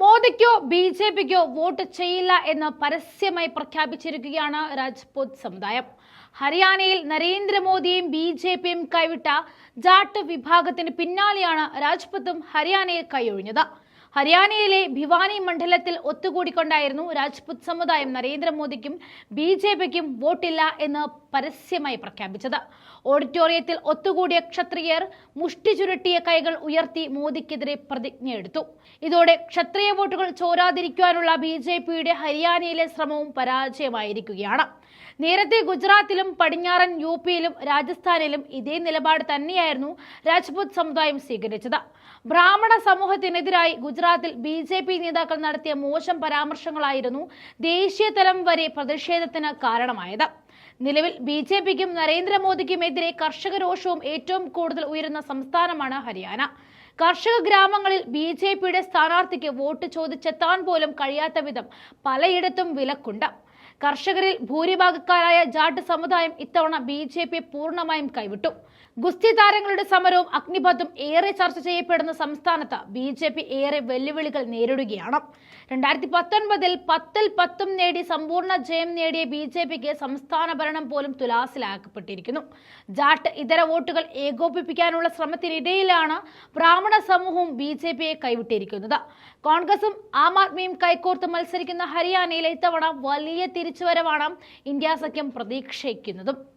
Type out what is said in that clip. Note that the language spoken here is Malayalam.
മോദിക്കോ ബി ജെ പിക്കോ വോട്ട് ചെയ്യില്ല എന്ന് പരസ്യമായി പ്രഖ്യാപിച്ചിരിക്കുകയാണ് രാജ്പുത് സമുദായം. ഹരിയാനയിൽ നരേന്ദ്രമോദിയും ബി ജെ പിയും കൈവിട്ട ജാട്ട് വിഭാഗത്തിന് പിന്നാലെയാണ് രാജ്പുത്തും ഹരിയാനയിൽ കൈയൊഴിഞ്ഞത്. ഹരിയാനയിലെ ഭിവാനി മണ്ഡലത്തിൽ ഒത്തുകൂടിക്കൊണ്ടായിരുന്നു രാജ്പുത് സമുദായം നരേന്ദ്രമോദിക്കും ബി ജെ പിക്കും വോട്ടില്ല എന്ന് പരസ്യമായി പ്രഖ്യാപിച്ചത്. ഓഡിറ്റോറിയത്തിൽ ഒത്തുകൂടിയ ക്ഷത്രിയർ മുഷ്ടി ചുരുട്ടിയ കൈകൾ ഉയർത്തി മോദിക്കെതിരെ പ്രതിജ്ഞയെടുത്തു. ഇതോടെ ക്ഷത്രിയ വോട്ടുകൾ ചോരാതിരിക്കാനുള്ള ബി ജെ പിയുടെ ഹരിയാനയിലെ ശ്രമവും പരാജയമായിരിക്കുകയാണ്. നേരത്തെ ഗുജറാത്തിലും പടിഞ്ഞാറൻ യു പിയിലും രാജസ്ഥാനിലും ഇതേ നിലപാട് തന്നെയായിരുന്നു രാജ്പുത് സമുദായം സ്വീകരിച്ചത്. ബ്രാഹ്മണ സമൂഹത്തിനെതിരായി ഗുജറാത്തിൽ ബി ജെ പി നേതാക്കൾ നടത്തിയ മോശം പരാമർശങ്ങളായിരുന്നു ദേശീയ തലം വരെ പ്രതിഷേധത്തിന് കാരണമായത്. നിലവിൽ ബി ജെ പിക്കും നരേന്ദ്രമോദിക്കുമെതിരെ കർഷക രോഷവും ഏറ്റവും കൂടുതൽ ഉയരുന്ന സംസ്ഥാനമാണ് ഹരിയാന. കർഷക ഗ്രാമങ്ങളിൽ ബി ജെ പിയുടെ സ്ഥാനാർത്ഥിക്ക് വോട്ട് ചോദിച്ചെത്താൻ പോലും കഴിയാത്ത വിധം പലയിടത്തും വിലക്കുണ്ട്. കർഷകരിൽ ഭൂരിഭാഗക്കാരായ ജാട്ട് സമുദായം ഇത്തവണ ബി ജെ പി പൂർണമായും കൈവിട്ടു. ഗുസ്തി താരങ്ങളുടെ സമരവും അഗ്നിപഥും ഏറെ ചർച്ച ചെയ്യപ്പെടുന്ന സംസ്ഥാനത്ത് ബി ജെ പി ഏറെ വെല്ലുവിളികൾ നേരിടുകയാണ്. രണ്ടായിരത്തി പത്തൊൻപതിൽ പത്തിൽ പത്തും നേടി സമ്പൂർണ ജയം നേടിയ ബി ജെ പിക്ക് സംസ്ഥാന ഭരണം പോലും തുലാസിലാക്കപ്പെട്ടിരിക്കുന്നു. ജാട്ട് ഇതര വോട്ടുകൾ ഏകോപിപ്പിക്കാനുള്ള ശ്രമത്തിനിടയിലാണ് ബ്രാഹ്മണ സമൂഹവും ബി ജെ പിയെ കൈവിട്ടിരിക്കുന്നത്. കോൺഗ്രസും ആം ആദ്മിയും കൈകോർത്ത് മത്സരിക്കുന്ന ഹരിയാനയിലെ ഇത്തവണ വലിയ തിരിച്ചുവരവാണ് ഇന്ത്യ സഖ്യം പ്രതീക്ഷിക്കുന്നതും.